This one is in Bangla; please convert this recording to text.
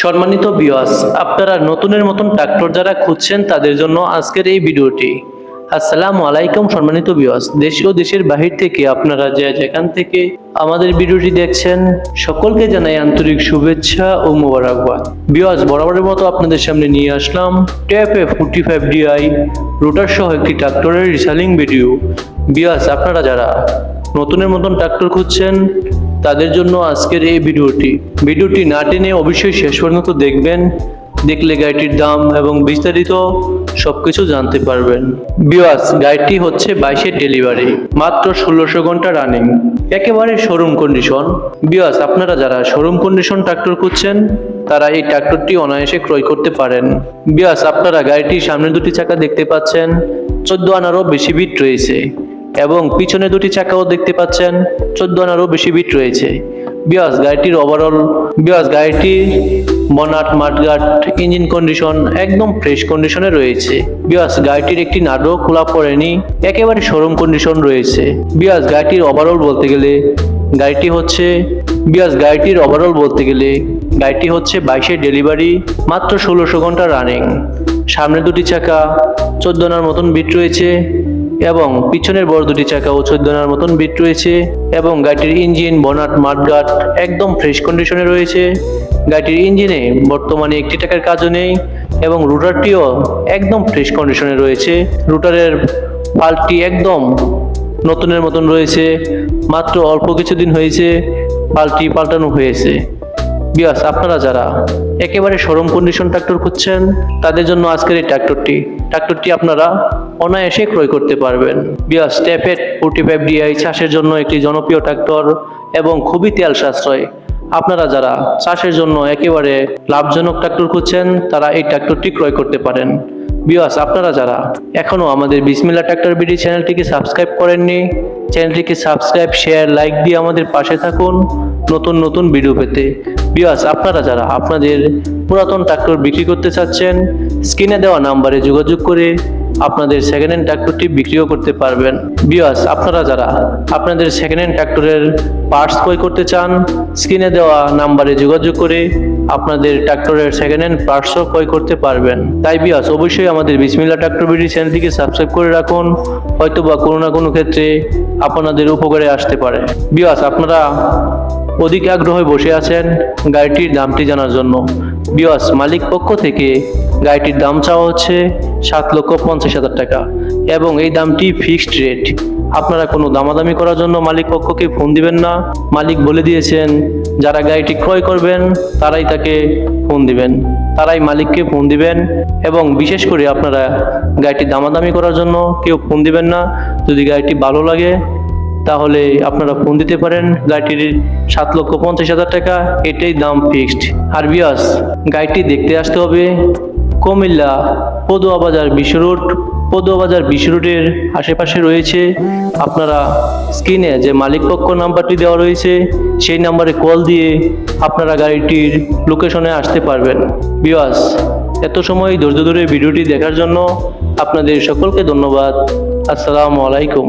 সম্মানিত বিওয়াস আপনারা নতুনের মতন ট্রাক্টর যারা খুঁজছেন, তাদের জন্য আজকের এই ভিডিওটি। আসসালামু আলাইকুম সম্মানিত বিওয়াস দেশ ও দেশের বাহির থেকে আপনারা যে যেখান থেকে আমাদের ভিডিওটি দেখছেন, সকলকে জানাই আন্তরিক শুভেচ্ছা ও মোবারকবাদ। বিওয়াস বরাবরের মতো আপনাদের সামনে নিয়ে আসলাম TAFE forty five DI rotor সহ একটি ট্রাক্টরের রিসালিং ভিডিও বিওয়াস আপনারা যারা নতুনের মতন ট্রাক্টর খুঁজছেন তাদের জন্য আজকের এই ভিডিওটি। ভিডিওটি না টেনে অবশ্যই শেষ পর্যন্ত দেখবেন, দেখলে গাড়িটির দাম এবং বিস্তারিত সবকিছু জানতে পারবেন। বিওয়াস গাড়িটি হচ্ছে বাইশের ডেলিভারি মাত্র ষোলোশো ঘণ্টা রানিং একেবারে শোরুম কন্ডিশন বিওয়াস আপনারা যারা শোরুম কন্ডিশন ট্রাক্টর খুঁজছেন, তারা এই ট্রাক্টরটি অনায়াসে ক্রয় করতে পারেন। বিয়াস আপনারা গাড়িটির সামনে দুটি চাকা দেখতে পাচ্ছেন, চোদ্দ আনারও বেশি বিট রয়েছে। এবং পিছনে দুটি চাকাও দেখতে পাচ্ছেন। চোদ্দ আনারও বেশি বিট রয়েছে। বিয়াস গাড়িটির ওভারঅল বিয়াস গাড়িটি বনাট মাঠগাট ইঞ্জিন কন্ডিশন একদম ফ্রেশ কন্ডিশনে রয়েছে। বিয়াস গাড়িটির একটি নাটও খোলা পড়েনি, একেবারে শোরুম কন্ডিশন রয়েছে। বিয়াস গাড়িটির ওভারঅল বলতে গেলে গাড়িটি হচ্ছে, বিয়াস গাড়িটির ওভারঅল বলতে গেলে গাড়িটি হচ্ছে বাইশের ডেলিভারি মাত্র ষোলোশো ঘণ্টা রানিং সামনে দুটি চাকা, চোদ্দ আনার মতন বিট রয়েছে। এবং পিছনের বড় দুটি চাকা ও চোদ্দ আনার মতন বিট রয়েছে এবং গাড়িটির ইঞ্জিন, বনাট মাঠগাট একদম ফ্রেশ কন্ডিশনে রয়েছে। গাড়িটির ইঞ্জিনে বর্তমানে একটি টাকার কাজও নেই এবং রুটারটিও একদম ফ্রেশ কন্ডিশনে রয়েছে। রুটারের পাল্টি একদম নতুনের মতন রয়েছে। মাত্র অল্প কিছুদিন হয়েছে পাল্টি পাল্টানো হয়েছে। বিয়াস আপনারা যারা একেবারে সরম কন্ডিশন ট্রাক্টর খুঁজছেন, তাদের জন্য আজকের এই ট্রাক্টরটি ট্রাক্টরটি আপনারা অনায়াসে ক্রয় করতে পারবেন। বিয়াস ট্যাপেট ফোর্টি ফাইভ ডিআই চাষের জন্য একটি জনপ্রিয় ট্রাক্টর এবং খুবই তেল সাশ্রয়। আপনারা যারা চাষের জন্য একেবারে লাভজনক ট্রাক্টর খুঁজছেন, তারা এই ট্রাক্টরটি ক্রয় করতে পারেন। বিয়াস আপনারা যারা এখনও আমাদের বিসমিল্লা ট্রাক্টর বিডি চ্যানেলটিকে সাবস্ক্রাইব করেননি চ্যানেলটিকে সাবস্ক্রাইব শেয়ার লাইক দিয়ে আমাদের পাশে থাকুন। নতুন নতুন ভিডিও পেতে। বিয়াস আপনারা যারা আপনাদের পুরাতন ট্রাক্টর বিক্রি করতে চাচ্ছেন স্ক্রিনে দেওয়া নাম্বারে যোগাযোগ করে আপনাদের সেকেন্ড হ্যান্ড ট্রাক্টরটি বিক্রিও করতে পারবেন। বিয়াস আপনারা যারা আপনাদের সেকেন্ড হ্যান্ড ট্রাক্টরের পার্টস ক্রয় করতে চান স্ক্রিনে দেওয়া নাম্বারে যোগাযোগ করে আপনাদের ট্রাক্টরের সেকেন্ড হ্যান্ড পার্টসও ক্রয় করতে পারবেন। তাই বিয়াস অবশ্যই আমাদের বিসমিল্লা ট্রাক্টর বিডি চ্যানেলটিকে সাবস্ক্রাইব করে রাখুন। হয়তো বা কোনো না কোনো ক্ষেত্রে আপনাদের উপকারে আসতে পারে। বিয়াস আপনারা অধিক আগ্রহে বসে আছেন গাড়িটির দামটি জানার জন্য। বিয়াস মালিক পক্ষ থেকে গাড়িটির দাম চাওয়া হচ্ছে সাত লক্ষ পঞ্চাশ হাজার টাকা এবং এই দামটি ফিক্সড রেট। আপনারা কোনো দামাদামি করার জন্য মালিক পক্ষকে ফোন দিবেন না। মালিক বলে দিয়েছেন, যারা গাড়িটি ক্রয় করবেন, তারাই তাকে ফোন দিবেন। তারাই মালিককে ফোন দিবেন এবং বিশেষ করে আপনারা গাড়িটি দামাদামি করার জন্য কেউ ফোন দিবেন না। যদি গাড়িটি ভালো লাগে তাহলে আপনারা ফোন দিতে পারেন। গাড়িটির সাত লক্ষ পঞ্চাশ হাজার টাকা, এটাই দাম ফিক্সড আর বিয়াস গাড়িটি দেখতে আসতে হবে কুমিল্লা পদুয়া বাজার বিশ্ব রোড পদুয়া বাজার বিশ্ব রোডের আশেপাশে রয়েছে। আপনারা স্ক্রিনে যে মালিক পক্ষ নাম্বারটি দেওয়া রয়েছে, সেই নাম্বারে কল দিয়ে আপনারা গাড়িটির লোকেশনে আসতে পারবেন। বিয়াস এত সময় ধৈর্য ধরে ভিডিওটি দেখার জন্য আপনাদের সকলকে ধন্যবাদ। আসসালামু আলাইকুম।